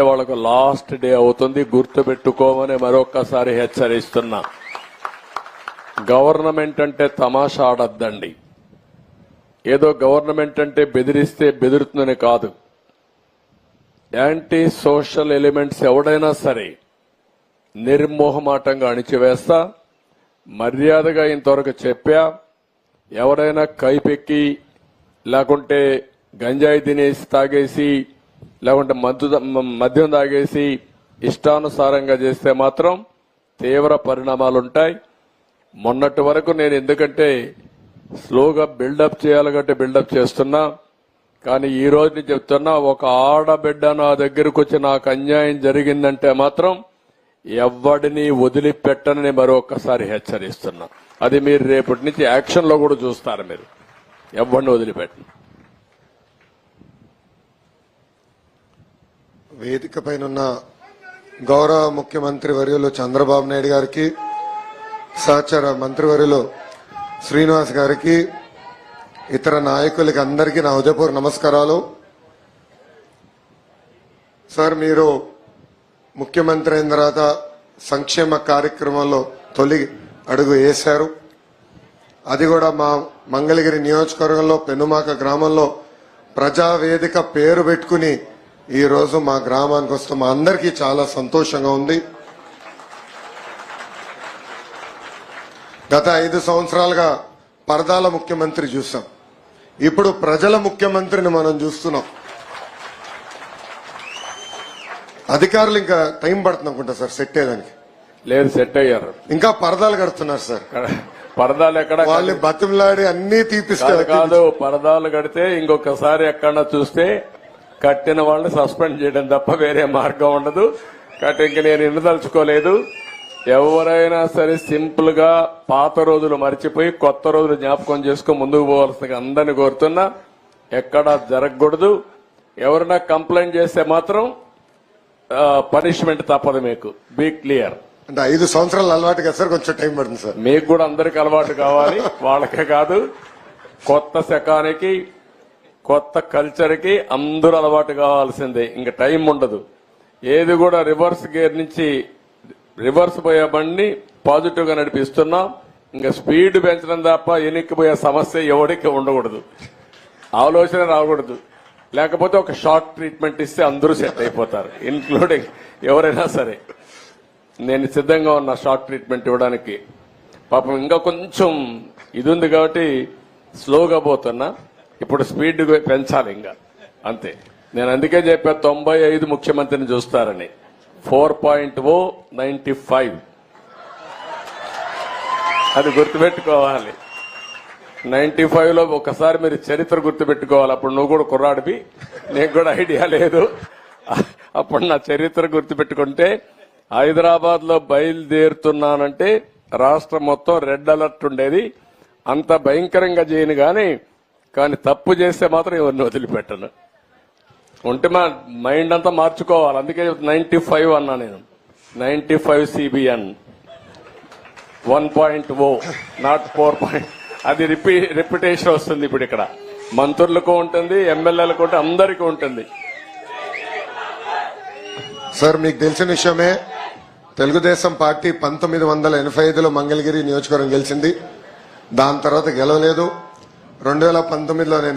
వాళ్ళకు last day అవుతుంది. గుర్తుపెట్టుకోమని మరొక్కసారి హెచ్చరిస్తున్నా. గవర్నమెంట్ అంటే తమాషా ఆడద్దండి. ఏదో గవర్నమెంట్ అంటే బెదిరిస్తే బెదురుతుందని కాదు. యాంటీ సోషల్ ఎలిమెంట్స్ ఎవడైనా సరే నిర్మోహమాటంగా అణిచివేస్తా మర్యాదగా ఇంతవరకు చెప్పా ఎవరైనా కైపెక్కి లేకుంటే గంజాయి తినేసి తాగేసి లేకుంటే మద్దు మద్యం తాగేసి ఇష్టానుసారంగా చేస్తే మాత్రం తీవ్ర పరిణామాలు ఉంటాయి మొన్నటి వరకు నేను ఎందుకంటే స్లోగా బిల్డప్ చేయాలి బిల్డప్ చేస్తున్నా. కానీ ఈ రోజు నేను చెప్తున్నా ఒక ఆడబిడ్డ నా దగ్గరకు వచ్చి నాకు అన్యాయం జరిగిందంటే మాత్రం ఎవ్వడిని వదిలిపెట్టనని మరొకసారి హెచ్చరిస్తున్నా. అది మీరు రేపటి నుంచి యాక్షన్లో కూడా చూస్తారు మీరు. ఎవడిని వదిలిపెట్టను. వేదిక పైన గౌరవ ముఖ్యమంత్రి వర్యులు చంద్రబాబు నాయుడు గారికి సహచర మంత్రివర్యులు శ్రీనివాస్ గారికి ఇతర నాయకులకి అందరికీ నా ఉదయపూర్ నమస్కారాలు. సార్ మీరు ముఖ్యమంత్రి అయిన తర్వాత సంక్షేమ కార్యక్రమంలో తొలి అడుగు వేశారు. అది కూడా మా మంగళగిరి నియోజకవర్గంలో పెనుమాక గ్రామంలో ప్రజావేదిక పేరు పెట్టుకుని ఈ రోజు మా గ్రామానికి వస్తాం మా అందరికీ చాలా సంతోషంగా ఉంది. గత ఐదు సంవత్సరాలుగా పరదాల ముఖ్యమంత్రి చూసాం. ఇప్పుడు ప్రజల ముఖ్యమంత్రిని మనం చూస్తున్నాం. అధికారులు ఇంకా టైం పడుతుంది అనుకుంటా సార్ సెట్ అయ్యేదానికి. లేదు సెట్ అయ్యారు. ఇంకా పరదాలు కడుతున్నారు సార్. పరదాలు ఎక్కడ వాళ్ళని బతిమలాడి అన్ని తీపిస్తారు కాదు పరదాలు కడితే ఇంకొకసారి ఎక్కడన్నా చూస్తే కట్టిన వాళ్ళని సస్పెండ్ చేయడం తప్ప వేరే మార్గం ఉండదు. కాబట్టి ఇంక నేను ఇండదలుచుకోలేదు ఎవరైనా సరే సింపుల్గా పాత రోజులు మర్చిపోయి కొత్త రోజులు జ్ఞాపకం చేసుకుని ముందుకు పోవాల్సిందిగా అందరిని కోరుతున్నా. ఎక్కడా జరగకూడదు. ఎవరైనా కంప్లైంట్ చేస్తే మాత్రం పనిష్మెంట్ తప్పదు మీకు. Be clear. అంటే ఐదు సంవత్సరాలు అలవాటు కదా సార్ కొంచెం టైం పడుతుంది సార్. మీకు కూడా అందరికి అలవాటు కావాలి. వాళ్ళకే కాదు. కొత్త శకానికి కొత్త కల్చర్కి అందరూ అలవాటు కావాల్సిందే. ఇంకా టైం ఉండదు. ఏది కూడా రివర్స్ గేర్ నుంచి రివర్స్ పోయే బండి పాజిటివ్గా నడిపిస్తున్నాం. ఇంకా స్పీడ్ పెంచడం తప్ప ఎనిక్కిపోయే సమస్య ఎవరికి ఉండకూడదు. ఆలోచన రాకూడదు. లేకపోతే ఒక షార్ట్ ట్రీట్మెంట్ ఇస్తే అందరూ సెట్ అయిపోతారు ఇన్క్లూడింగ్ ఎవరైనా సరే. నేను సిద్ధంగా ఉన్న షార్ట్ ట్రీట్మెంట్ ఇవ్వడానికి. పాపం ఇంకా కొంచెం ఇది ఉంది కాబట్టి స్లోగా పోతున్నా. ఇప్పుడు స్పీడ్ పెంచాలి ఇంకా. అంతే. నేను అందుకే చెప్పా తొంభై ఐదు ముఖ్యమంత్రిని చూస్తారని. Four point o ninety five అది గుర్తుపెట్టుకోవాలి. నైన్టీ ఫైవ్లో ఒకసారి మీరు చరిత్ర గుర్తుపెట్టుకోవాలి. అప్పుడు నువ్వు కూడా కుర్రాడివి. నీకు కూడా ఐడియా లేదు. అప్పుడు నా చరిత్ర గుర్తుపెట్టుకుంటే హైదరాబాద్లో బయలుదేరుతున్నానంటే రాష్ట్రం మొత్తం రెడ్ అలర్ట్ ఉండేది. అంత భయంకరంగా చేయను కానీ కానీ తప్పు చేస్తే మాత్రం ఎవరిని వదిలిపెట్టను. ఉంటే మా మైండ్ అంతా మార్చుకోవాలి. అందుకే నైన్టీ ఫైవ్ అన్నా నేను. Ninety five CBN one point o not four point అది రిపీ రిపిటేషన్ వస్తుంది ఇప్పుడు ఇక్కడ. మంత్రులకు ఉంటుంది ఎమ్మెల్యేలకు ఉంటుంది అందరికీ ఉంటుంది. సార్ మీకు తెలిసిన విషయమే తెలుగుదేశం పార్టీ పంతొమ్మిది వందల ఎనభై ఐదులో మంగళగిరి నియోజకవర్గం గెలిచింది. దాని తర్వాత గెలవలేదు. రెండు వేల పంతొమ్మిదిలో నేను